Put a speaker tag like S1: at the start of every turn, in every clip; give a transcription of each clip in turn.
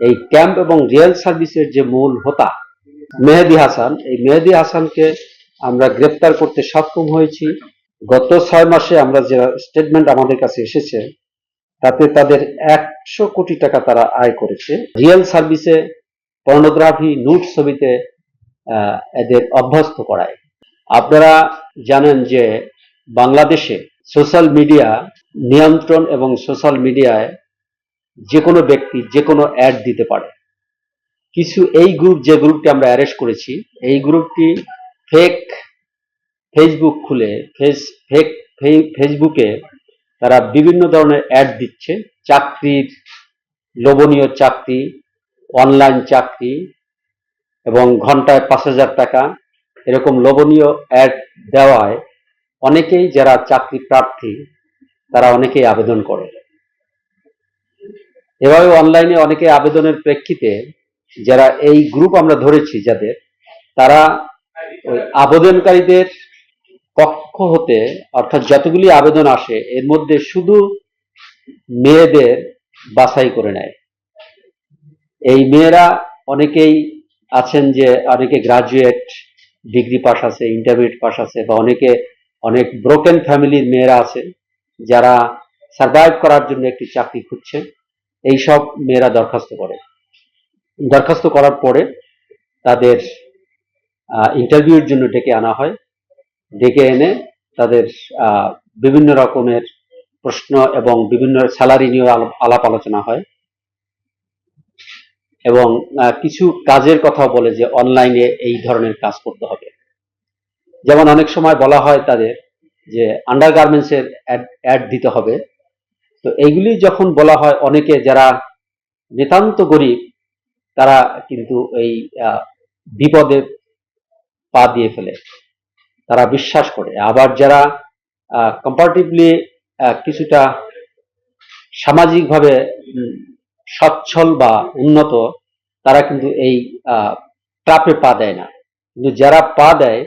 S1: এই ক্যাম্প এবং রিয়েল সার্ভিসের যে মূল হোতা, মেহেদি হাসান, এই মেহেদি হাসানকে আমরা গ্রেপ্তার করতে সক্ষম হয়েছি। গত ছয় মাসে আমরা যে স্টেটমেন্ট আমাদের কাছে এসেছে, তাতে তাদের একশো কোটি টাকা তারা আয় করেছে। রিয়েল সার্ভিসে পর্নোগ্রাফি নুট ছবিতে এদের অভ্যস্ত করায়। আপনারা জানেন যে বাংলাদেশে সোশ্যাল মিডিয়া নিয়ন্ত্রণ এবং সোশ্যাল মিডিয়ায় যে কোনো ব্যক্তি যে কোনো অ্যাড দিতে পারে। কিছু এই গ্রুপ যে গ্রুপটি আমরা অ্যারেস্ট করেছি, এই গ্রুপটি ফেক ফেসবুক খুলে ফেস ফেক ফেসবুকে তারা বিভিন্ন ধরনের অ্যাড দিচ্ছে। চাকরির লোভনীয় চাকরি অনলাইন চাকরি এবং ঘন্টায় পাঁচ হাজার টাকা এরকম লোভনীয় অ্যাড দেওয়ায় অনেকেই যারা চাকরি প্রার্থী, তারা অনেকেই আবেদন করে। এভাবে অনলাইনে অনেকে আবেদনের প্রেক্ষিতে যারা এই গ্রুপ আমরা ধরেছি যাদের, তারা ওই আবেদনকারীদের পক্ষ হতে, অর্থাৎ যতগুলি আবেদন আসে, এর মধ্যে শুধু মেয়েদের বাছাই করে নেয়। এই মেয়েরা অনেকেই আছেন যে, অনেকে গ্রাজুয়েট ডিগ্রি পাস আছে ইন্টারমিডিয়েট পাশ আছে, বা অনেকে, অনেক ব্রোকেন ফ্যামিলির মেয়েরা আছে, যারা সার্ভাইভ করার জন্য একটি চাকরি খুঁজছে। এই সব মেয়েরা দরখাস্ত করে। দরখাস্ত করার পরে তাদের ইন্টারভিউর জন্য ডেকে আনা হয়। ডেকে এনে তাদের বিভিন্ন রকমের প্রশ্ন এবং বিভিন্ন স্যালারি নিয়ে আলাপ- আলোচনা হয়। এবং কিছু কাজের কথা বলে যে অনলাইনে এই ধরনের কাজ করতে হবে। যেমন অনেক সময় বলা হয় তাদের যে আন্ডার গার্মেন্টসের অ্যাড দিতে হবে। তো এইগুলি যখন বলা হয়, অনেকে যারা নিতান্ত গরিব, তারা কিন্তু এই বিপদে পা দিয়ে ফেলে। তারা বিশ্বাস করে। আবার যারা কম্পারেটিভলি কিছুটা সামাজিকভাবে সচ্ছল বা উন্নত, তারা কিন্তু এই ট্রাপে পা দেয় না। কিন্তু যারা পা দেয়,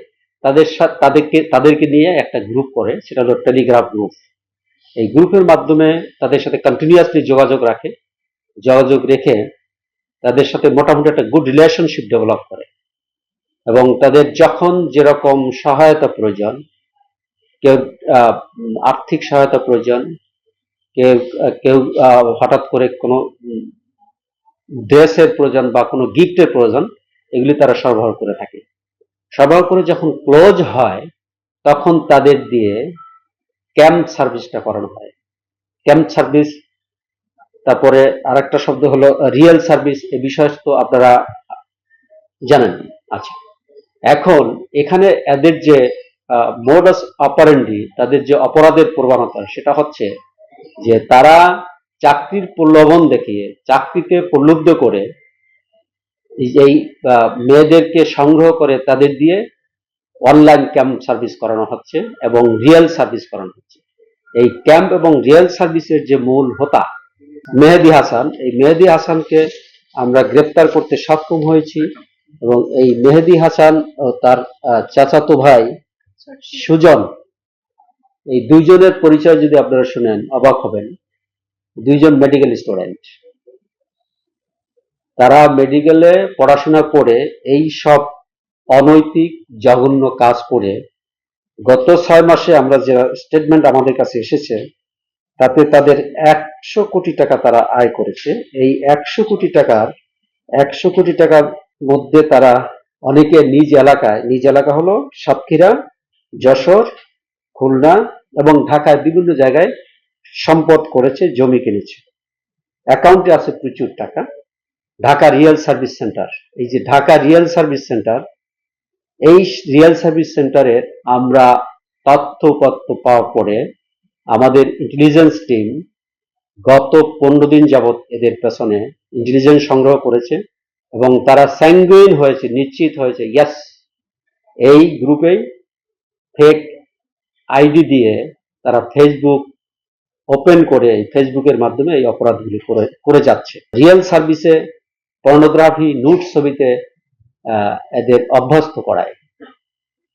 S1: তাদের সাথে তাদেরকে তাদেরকে নিয়ে একটা গ্রুপ করে, সেটা হলো টেলিগ্রাফ গ্রুপ এই গ্রুপের মাধ্যমে তাদের সাথে কন্টিনিউয়াসলি যোগাযোগ রাখে, যোগাযোগ রেখে তাদের সাথে মোটামুটি একটা গুড রিলেশনশিপ ডেভেলপ করে। এবং তাদের যখন যেরকম সহায়তা প্রয়োজন, কেউ আর্থিক সহায়তা প্রয়োজন, কেউ কেউ হঠাৎ করে কোনো ড্রেসের প্রয়োজন বা কোনো গিফটের প্রয়োজন, এগুলি তারা সরবরাহ করে থাকে। সরবরাহ করে যখন ক্লোজ হয়, তখন তাদের দিয়ে ক্যাম্প সার্ভিসটা করানো হয়। ক্যাম্প সার্ভিস, তারপরে আরেকটা শব্দ হলো রিয়েল সার্ভিস এ বিষয় তো আপনারা জানেন। আচ্ছা এখন এখানে এদের যে মোডাস অপারেন্ডি তাদের যে অপরাধের প্রবণতা, সেটা হচ্ছে যে তারা চাকরির প্রলোভন দেখিয়ে, চাকরিতে প্রলুব্ধ করে, এই মেয়েদেরকে সংগ্রহ করে তাদের দিয়ে অনলাইন ক্যাম্প সার্ভিস করানো হচ্ছে এবং রিয়েল সার্ভিস করানো হচ্ছে। এই ক্যাম্প এবং রিয়েল সার্ভিসের যে মূল হোতা, মেহেদি হাসান, এই মেহেদি হাসানকে আমরা গ্রেপ্তার করতে সক্ষম হয়েছি এবং এই মেহেদি হাসান ও তার চাচাতো ভাই সুজন, এই দুইজনের পরিচয় যদি আপনারা শুনেন, অবাক হবেন। দুইজন মেডিকেল স্টুডেন্ট তারা মেডিকেলে পড়াশোনা করে এই সব অনৈতিক, জঘন্য কাজ করে গত ছয় মাসে আমরা যে স্টেটমেন্ট আমাদের কাছে এসেছে, তাতে তাদের একশো কোটি টাকা তারা আয় করেছে। এই একশো কোটি টাকার, একশো কোটি টাকার মধ্যে তারা অনেকে নিজ এলাকায়, নিজ এলাকা হলো সাতক্ষীরা, যশোর, খুলনা এবং ঢাকায় বিভিন্ন জায়গায় সম্পদ করেছে, জমি কিনেছে। অ্যাকাউন্টে আছে প্রচুর টাকা। ঢাকা রিয়েল সার্ভিস সেন্টার, এই যে ঢাকা রিয়েল সার্ভিস সেন্টার এই রিয়েল সার্ভিস সেন্টারে আমরা তথ্য তথ্যপত্র পাওয়ার পরে আমাদের ইন্টেলিজেন্স টিম গত পনেরো দিন যাবৎ এদের পেছনে ইন্টেলিজেন্স সংগ্রহ করেছে এবং তারা স্যাঙ্গুইন হয়েছে, নিশ্চিত হয়েছে ইয়াস এই গ্রুপেই ফেক আইডি দিয়ে তারা ফেসবুক ওপেন করে এই ফেসবুকের মাধ্যমে এই অপরাধগুলি করে করে যাচ্ছে। রিয়েল সার্ভিসে পর্নোগ্রাফি নুট ছবিতে এদের অভ্যস্ত করায়।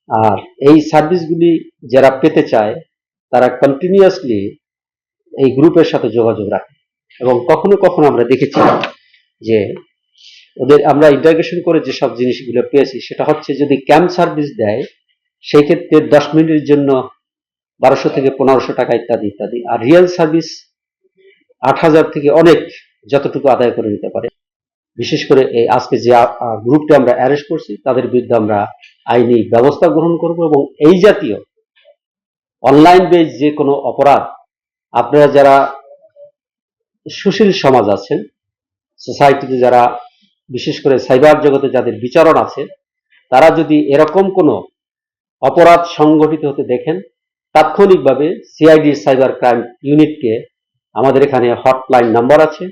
S1: আর এই সার্ভিসগুলি যারা পেতে চায়, তারা কন্টিনিউয়াসলি এই গ্রুপের সাথে যোগাযোগ রাখে। এবং কখনো কখনো আমরা দেখেছি যে ওদের আমরা ইন্টারগ্রেশন করে যেসব জিনিসগুলো পেয়েছি, সেটা হচ্ছে যদি ক্যাম্প সার্ভিস দেয়, সেই ক্ষেত্রে দশ মিনিটের জন্য বারোশো থেকে পনেরোশো টাকা ইত্যাদি ইত্যাদি। আর রিয়েল সার্ভিস আট হাজার থেকে অনেক যতটুকু আদায় করে নিতে পারে। বিশেষ করে এই আজকে যে গ্রুপটা আমরা অ্যারেস্ট করছি, তাদের বিরুদ্ধে আমরা আইনি ব্যবস্থা গ্রহণ করব এবং এই জাতীয় অনলাইন বেজ যে কোনো অপরাধ, আপনারা যারা সুশীল সমাজ আছেন সোসাইটিতে যারা, বিশেষ করে সাইবার জগতে যাদের বিচরণ আছে, তারা যদি এরকম কোনো অপরাধ সংগঠিত হতে দেখেন, তাৎক্ষণিকভাবে সিআইডি সাইবার ক্রাইম ইউনিটকে আমাদের এখানে হটলাইন নাম্বার আছে।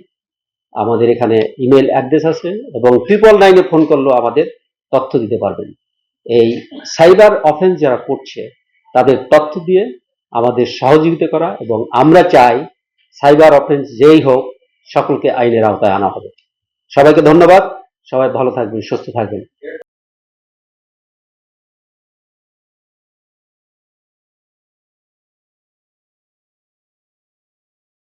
S1: আমাদের এখানে ইমেল অ্যাড্রেস আছে এবং ট্রিপল নাইনে ফোন করলেও আমাদের তথ্য দিতে পারবেন। এই সাইবার অফেন্স যারা করছে, তাদের তথ্য দিয়ে আমাদের সহযোগিতা করা এবং আমরা চাই সাইবার অফেন্স যেই হোক, সকলকে আইনের আওতায় আনা হবে। সবাইকে ধন্যবাদ। সবাই ভালো থাকবেন, সুস্থ থাকবেন।